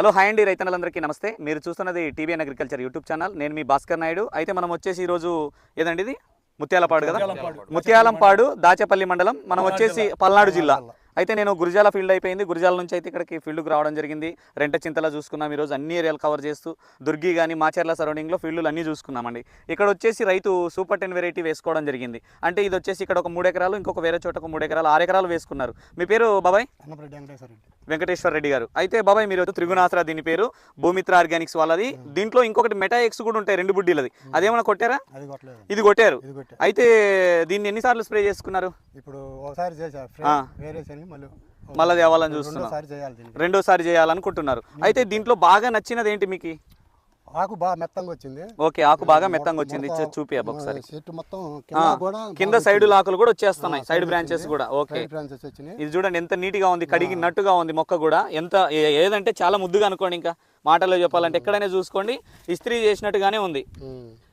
Hello hi అండి రైతన్నలందరికీ నమస్తే. మీరు చూస్తున్నది టీవీఎన్ అగ్రికల్చర్ యూట్యూబ్ ఛానల్. నేను మీ భాస్కర్ నాయుడు. అయితే మనం వచ్చేసి ఈరోజు ఏదండి ఇది? ముత్యాలపాడు కదా? ముత్యాలంపాడు. దాచేపల్లి మండలం. మనం వచ్చేసి పల్నాడు జిల్లా. అయితే నేను గురిజాల ఫీల్డ్ అయిపోయింది. గురిజాల నుంచి అయితే ఇక్కడికి ఫీల్డ్కి రావడం జరిగింది. రెంట చింతలా చూసుకున్నాం ఈరోజు అన్ని ఏరియాలు కవర్ చేస్తూ దుర్గి కానీ మాచర్ల సరౌండింగ్లో ఫీల్డ్లు అన్నీ చూసుకున్నామండి. ఇక్కడ వచ్చేసి రైతు సూపర్ టెన్ వెరైటీ వేసుకోవడం జరిగింది. అంటే ఇది వచ్చేసి ఇక్కడ ఒక మూడు ఎకరాలు ఇంకొక వేరే చోట ఒక మూడు ఎకరాలు ఆరు ఎకరాలు వేసుకున్నారు. మీ పేరు బాబాయ్? వెంకటేశ్వర రెడ్డి. గారు. అయితే బాబాయ్ మీరు త్రిగుణాసరా దీని పేరు భూమిత్ర ఆర్గానిక్స్ వాళ్ళది. దీంట్లో ఇంకొకటి మెటా ఎక్స్ కూడా ఉంటాయి రెండు బుడ్డీలది. అదేమన్నా కొట్టారా? ఇది కొట్టారు. అయితే దీన్ని ఎన్నిసార్లు స్ప్రే చేసుకున్నారు? ఇప్పుడు ఒకసారి మళ్ళీ తేవాలని చూస్తున్నాం. రెండోసారి చేయాలనుకుంటున్నారు. అయితే దీంట్లో బాగా నచ్చినది ఏంటి మీకు? ఆకు బాగా మెత్తంగా వచ్చింది. ఓకే ఆకు బాగా మెత్తంగా వచ్చింది. చూ- చూపి అబ్బా ఒకసారి. చెట్టు మొత్తం కింద సైడ్ లాకులు కూడా వచ్చేస్తున్నాయి. సైడ్ బ్రాంచెస్ కూడా. ఓకే. బ్రాంచెస్ వచ్చినాయి. ఇది చూడండి ఎంత నీట్గా ఉంది. కడిగినట్టుగా ఉంది మొక్క కూడా. ఎంత ఏదంటే చాలా ముద్దుగా అనుకోండి ఇంకా. మాటల్లో చెప్పాలంటే ఎక్కడైనా చూసుకోండి. ఇస్త్రీ చేసినట్టుగానే ఉంది.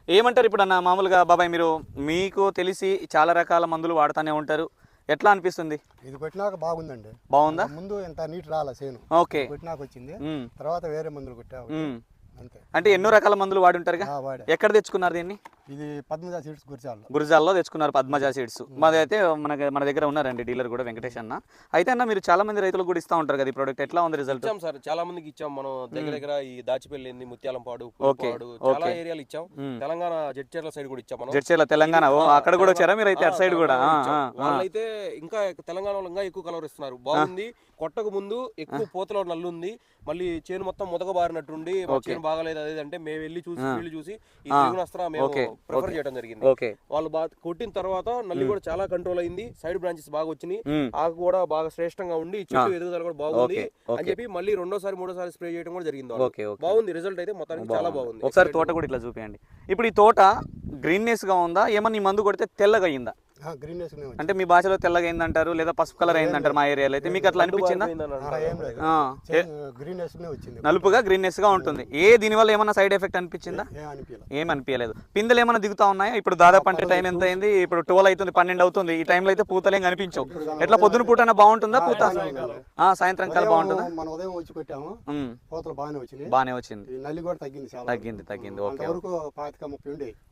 ఏమంటారు ఇప్పుడు అన్న మామూలుగా బాబాయ్ మీరు? మీకు తెలిసి చాలా రకాల మందులు వాడుతూనే ఉంటారు. ఎట్లా అనిపిస్తుంది? ఇది కొట్టినాక బాగుందండి. బాగుందా? ముందు ఇంత నీట్ రాలే చేను ఓకే. కొట్టినాక వచ్చింది. తర్వాత వేరే మందులు కొట్టావు ఉమ్. అంతే. అంటే ఎన్నో రకాల మందులు వాడే. ఎక్కడ తెచ్చుకున్నారు దీన్ని? ఇది పద్మజా సీడ్స్ గురిచాలు గురజాల్లో తెచ్చుకున్నారు పద్మజ సీడ్స్. మాది అయితే మన మన దగ్గర ఉన్నారండి డీలర్ కూడా వెంకటేష్ అన్న. అయితే అన్న మీరు చాలా మంది రైతులకు కూడా ఇస్తా ఉంటారు కదా ఈ ప్రోడక్ట్ ఎట్లా ఉంది రిజల్ట్ ఇచ్చాం సార్. చాలా మందికి ఇచ్చాం. మనం దగ్గర దగ్గర ఈ దాచిపల్లి ముత్యాలంపాడు పులిపాడు చాలా. ఏరియాలు ఇచ్చాం. తెలంగాణ జడ్చర్ల సైడ్ కూడా ఇచ్చాం మనం. జడ్చేల తెలంగాణ. ఓ అక్కడ కూడా వచ్చారా మీరు అయితే ఆ, అటు సైడ్ కూడా. వాళ్ళైతే ఇంకా తెలంగాణ ఇంకా ఎక్కువ కలర్ ఇస్తున్నారు. బాగుంది. కొట్టకు ముందు ఎక్కువ పూతలో నల్లు ఉంది మళ్ళీ చేను మొత్తం ముదక బారినట్టుండి మా ఓకే. చేను బాగాలేదు. అదే అంటే మేము వెళ్ళి చూసి. ఫీల్డ్ చూసి ఈ మేము ప్రిఫర్. చేయడం జరిగింది. వాళ్ళు బాగా కొట్టిన తర్వాత నల్లి కూడా చాలా కంట్రోల్ అయింది. సైడ్ బ్రాంచెస్ బాగా వచ్చినాయి. ఆకు కూడా బాగా శ్రేష్టంగా ఉండి చెట్టు ఎదుగుదల కూడా బాగుంది. అని చెప్పి మళ్ళీ రెండోసారి మూడోసారి స్ప్రే చేయడం కూడా జరిగింది బాగుంది. రిజల్ట్ అయితే మొత్తానికి చాలా బాగుంది. ఒకసారి తోట కూడా ఇట్లా చూపించండి ఇప్పుడు ఈ తోట గ్రీన్నెస్గా ఉందా? ఏమన్నా ఈ మందు కొడితే తెల్లగా అయిందా? గ్రీన్నెస్ వచ్చింది అంటే మీ భాషలో తెల్లగా అయిందంటారు లేదా పసుపు కలర్ అయిందంటారు మా ఏరియాలో అయితే? మీకు అట్లా అనిపించిందా? వచ్చింది. నలుపుగా గ్రీన్నెస్గా ఉంటుంది. ఏ దీనివల్ల ఏమన్నా సైడ్ ఎఫెక్ట్ అనిపించిందా? ఏం అనిపించలేదు. పిందెలు ఏమైనా దిగుతా ఉన్నాయా? ఇప్పుడు దాదాపు అంటే టైం ఎంత అయింది? ఇప్పుడు ట్వెల్వ్ అవుతుంది పన్నెండు అవుతుంది. ఈ టైంలో అయితే పూతలేం కనిపించవు. ఎట్లా పొద్దున పూట బాగుంటుందా పూత? ఆ, సాయంత్రం కల్లా బాగుంటుందా? మనం ఉదయం వచ్చి కొట్టాము. ఉమ్, కోతలు బాగానే వచ్చింది. ఈ నల్లి కూడా తగ్గింది చాలా తగ్గింది తగ్గింది. ఓకే.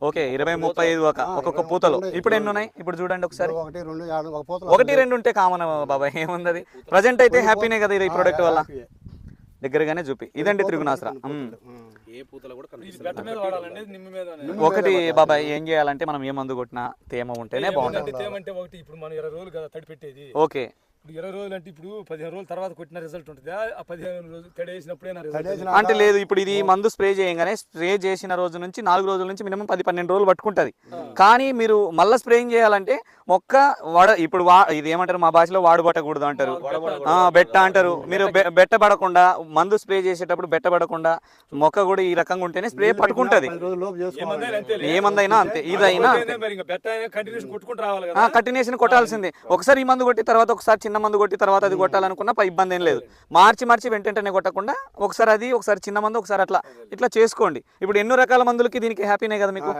ఓకే ఇరవై ముప్పై ఐదు ఒక ఒక్కొక్క పూతలు. ఇప్పుడు ఎన్ని ఉన్నాయి? ఇప్పుడు చూడండి ఒకసారి. ఒకటి రెండు ఏడు ఒక పోతలు ఒకటి రెండు ఉంటే కామన్ బాబాయ్ ఏముంది అది ప్రజెంట్ అయితే హ్యాపీనే కదా ఇది ఈ ప్రోడక్ట్ వల్ల. దగ్గరగానే చూపి. ఇదండి త్రిగుణాస్త్ర ఉమ్. ఏ పూతలో కూడా బెట్ట మీద వాడాలండి నిమ్మ మీద ఒకటి బాబాయ్ ఏం చేయాలంటే మనం ఏ మందు కొట్టినా తేమ ఉంటేనే బాగుంటుంది. అంటే తేమంటే ఒకటి ఇప్పుడు మనం ఇరవై రోజులు కదా తడి పెట్టేది ఓకే. ఇప్పుడు ఇరవై రోజులు అంటే ఇప్పుడు పదిహేను రోజుల తర్వాత కొట్టిన రిజల్ట్ ఉంటుంది? ఆ పదిహేను రోజులు తడి వేసినప్పుడే నా రిజల్ట్ తడేసిన అంటే లేదు ఇప్పుడు ఇది మందు స్ప్రే చేయగానే స్ప్రే చేసిన రోజు నుంచి నాలుగు రోజుల నుంచి మినిమం పది పన్నెండు రోజులు పట్టుకుంటది. కానీ మీరు మళ్ళీ స్ప్రేయింగ్ చేయాలంటే మొక్క వడ ఇప్పుడు వా ఇది ఏమంటారు? మా భాషలో వాడు పట్టకూడదు అంటారు. ఆ, బెట్ట అంటారు. మీరు బె- బెట్ట పడకుండా మందు స్ప్రే చేసేటప్పుడు బెట్ట పడకుండా మొక్క కూడా ఈ రకంగా ఉంటేనే స్ప్రే పట్టుకుంటది. చేసుకోవాలి. అంతే ఏ మందైనా అంతే. ఇదైనా అంతే. మరి ఇంకా బెట్ట కంటిన్యూస్ కొట్టుకుంటూ రావాలి కదా. కంటిన్యూషన్ కొట్టాల్సిందే. ఒకసారి ఈ మందు కొట్టి తర్వాత ఒకసారి చిన్న మందు కొట్టి తర్వాత అది కొట్టాలనుకున్నా పై ఇబ్బంది ఏం లేదు. మార్చి మార్చి వెంటనే కొట్టకుండా ఒకసారి అది ఒకసారి చిన్న మందు ఒకసారి అట్లా ఇట్లా చేసుకోండి. ఇప్పుడు ఎన్నో రకాల మందులకి దీనికి హ్యాపీనే కదా మీకు?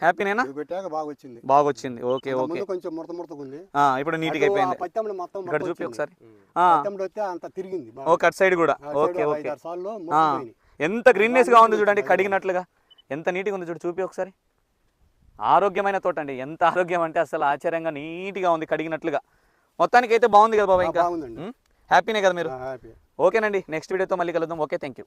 హ్యాపీనేనా? ఇది పెట్టాక బాగా వచ్చింది బాగా వచ్చింది ఓకే. ఓకే కొంచెం ముడత ఇప్పుడు నీట్గా అయిపోయింది పత్తెంలో మొత్తం ఇక్కడ చూపి. ఒకసారి. వస్తే అంత తిరిగింది. ఓకే అటు సైడ్ కూడా. Okay okay. ఎంత గ్రీన్నెస్గా ఉంది చూడండి కడిగినట్లుగా. ఎంత నీట్గా ఉంది చూడు చూపి ఒకసారి. ఆరోగ్యమైన తోట అండి ఎంత ఆరోగ్యం అంటే అసలు ఆశ్చర్యంగా నీట్గా ఉంది కడిగినట్లుగా. మొత్తానికి అయితే బాగుంది కదా బాబా ఇంకా? హ్యాపీనే కదా మీరు? ఓకేనండి నెక్స్ట్ వీడియోతో మళ్ళీ కలుద్దాం. Okay thank you.